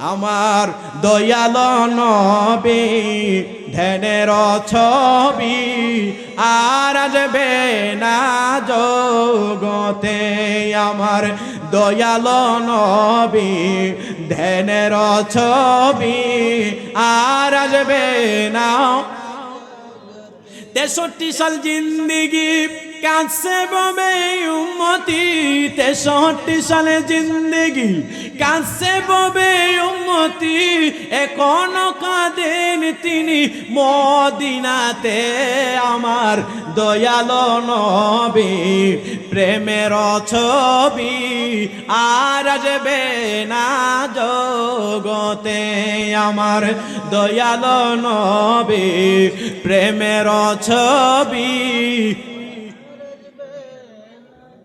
আমার দয়াল নবী, ধ্যানের ছবি আর আসবে না জগতে আমার দয়াল নবী, ধ্যানের ছবি আর আসবে না। তেষট্টি সাল জিন্দিগি কাছে ববে উম্মতি, তেষট্টি সালে জিন্দিগি। কাছে ববে উম্মতি, এখনও কাঁদেন তিনি। মদিনাতে আমার দয়াল নবী, প্রেমের ছবি আর আসবে না জগতে। আমার দয়াল নবী, প্রেমের ছবি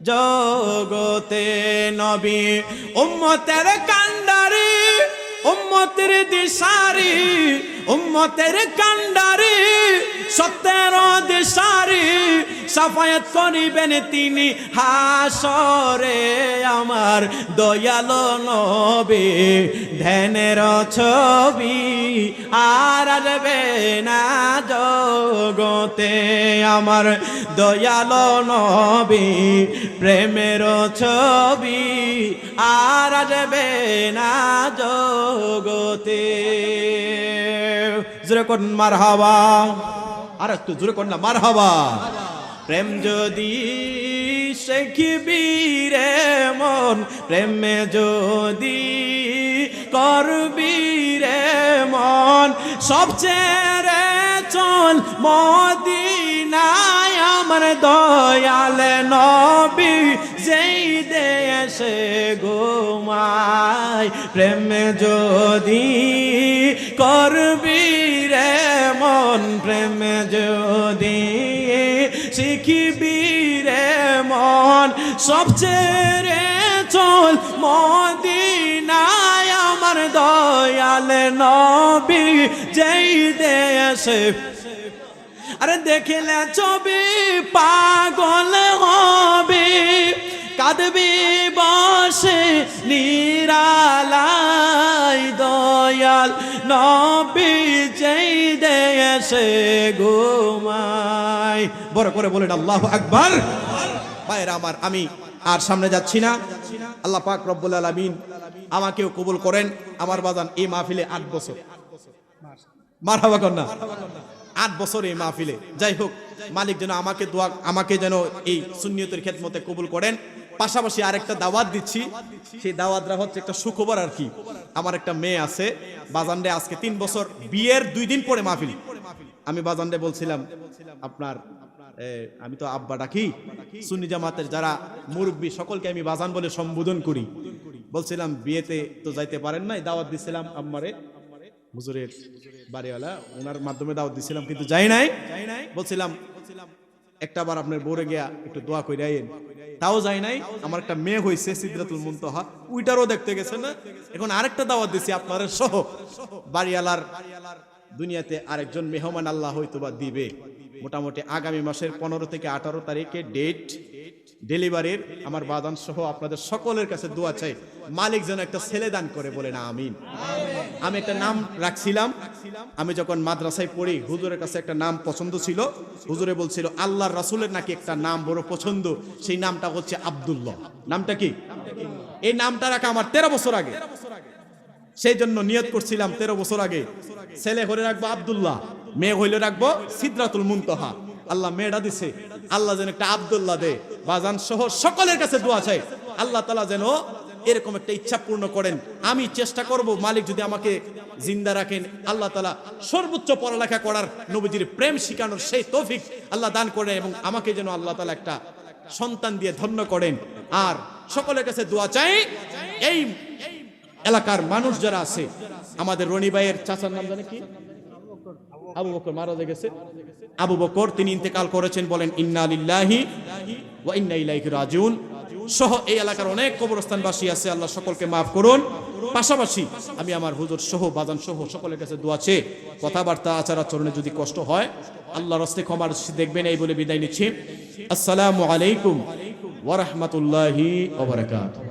জগতে নবী উম্মতের কান্ডারি উম্মতের দিশারি উম্মতের কান্ডারি সত্যের দিশারি। সাফায়াত করিবেন তিনি হাসরে আমার দয়াল নবী। ধ্যানের ছবি আর আসবে না জগতে আমার দয়াল নবী। প্রেমের ছবি আর আসবে না জগতে। জোরে কোন মার হাওয়া আর একটু জোরে কোন না মার হাওয়া প্রেম যদি শেখিবি রে মন, প্রেমে যদি করবি রে মন, সবচেয়ে চল মদিনায় আমার দয়াল নবী, যেই দেশে ঘুমায়, প্রেম যদি করবি শিখিবি রে মন, সবচেয়ে চল মদিনায় আমার দয়াল নবী, যেই দেশে। আরে দেখলে ছবি পাগল হবে, কাঁদবি বসে নিরালাই দয়াল নবী, যেই দেশে ঘুমাই। বড় করে বলেন, আল্লাহ আকবার। ভাইরা আমার, আমি আর সামনে যাচ্ছি না। আল্লাহ পাক রব্বুল আলামিন আমাকেও কবুল করেন। আমার বাজান এই মাহফিলে আট বছর। কন্যা। আট বছর এই মাহফিলে। যাই হোক, মালিক যেন আমাকে দোয়া, আমাকে যেন এই সুন্নিয়তের খেদমতে কবুল করেন। পাশাপাশি আরেকটা দাওয়াত দিচ্ছি। সেই দাওয়াতটা হচ্ছে একটা সুখবর আর কি। আমার একটা মেয়ে আছে বাজানডে আজকে তিন বছর বিয়ের দুই দিন পরে মাহফিল। আমি বাজানডে বলছিলাম, আপনার আমি তো আব্বা ডাকি। সুন্নি জামাতের যারা মুরব্বী, সকলকে আমি বাজান বলে সম্বোধন করি। বলছিলাম, বিয়েতে তো যাইতে পারেন নাই, দাওয়াত দিছিলাম আম্মারে। হুজুরের বাড়িওয়ালা ওনার মাধ্যমে দাওয়াত দিছিলাম, কিন্তু যাই নাই। বলছিলাম একটা বার আপনার বোরে গিয়া একটু দোয়া করে আইন তাও যাই নাই, আমার একটা মেয়ে হয়েছে সিদ্ধাতুল মুনতাহা। ওইটারও দেখতে গেছে না? এখন আরেকটা দাওয়াত দিছি আপনার সহ। বাড়িওয়ালার দুনিয়াতে আরেকজন মেহমান আল্লাহ হয়তো বা দিবে। মোটামুটি আগামী মাসের পনেরো থেকে আঠারো তারিখে ডেট ডেলিভারির আমার বাদান সহ আপনাদের সকলের কাছে দোয়া চাই। মালিক যেন একটা ছেলে দান করে বলে না আমিন। আমি একটা নাম রাখছিলাম। আমি যখন মাদ্রাসায় পড়ি, হুজুরের কাছে একটা নাম পছন্দ ছিল। হুজুরে বলছিল, আল্লাহর রাসূলের নাকি একটা নাম বড় পছন্দ। সেই নামটা হচ্ছে আব্দুল্লাহ। নামটা কি? এই নামটা রাখা আমার তেরো বছর আগে। সেই জন্য নিয়ত করছিলাম তেরো বছর আগে। ছেলে হলে রাখব আব্দুল্লাহ, মেয়ে হইলে রাখব সিদ্রাতুল মুনতাহা। আল্লাহ মেয়েটা দিছে। আল্লাহ যেন একটা আব্দুল্লাহ দে। বাজান সহ সকলের কাছে দোয়া চাই। আল্লাহ তালা যেন এরকম একটা ইচ্ছা পূর্ণ করেন। আমি চেষ্টা করব মালিক যদি আমাকে জিন্দা রাখেন। আল্লাহ তালা সর্বোচ্চ পড়ালেখা করার, নবীজির প্রেম শিখানোর সেই তৌফিক আল্লাহ দান করেন এবং আমাকে যেন আল্লাহ তালা একটা সন্তান দিয়ে ধন্য করেন। আর সকলের কাছে দোয়া চাই, এই এলাকার মানুষ যারা আছে, আমাদের রনি ভাইয়ের চাচার নাম জানে কি? আবু বকর, মারা গেছে। আবু বকর, তিনি ইন্তেকাল করেছেন, বলেন, ইন্না লিল্লাহি ওয়া ইন্না ইলাইহি রাজিউন। সহ, এই এলাকার অনেক কবরস্থানবাসী আছে, আল্লাহ সকলকে মাফ করুন। পাশাপাশি আমি আমার হুজুর সহ, বাজান সহ, সকলের কাছে দোয়া চেয়ে কথাবার্তা আচার আচরণে যদি কষ্ট হয় আল্লাহ রস্তে ক্ষমার দেখবেন, এই বলে বিদায় নিচ্ছি। আসসালামু আলাইকুম ওয়া রাহমাতুল্লাহি ওয়া বারাকাতুহু।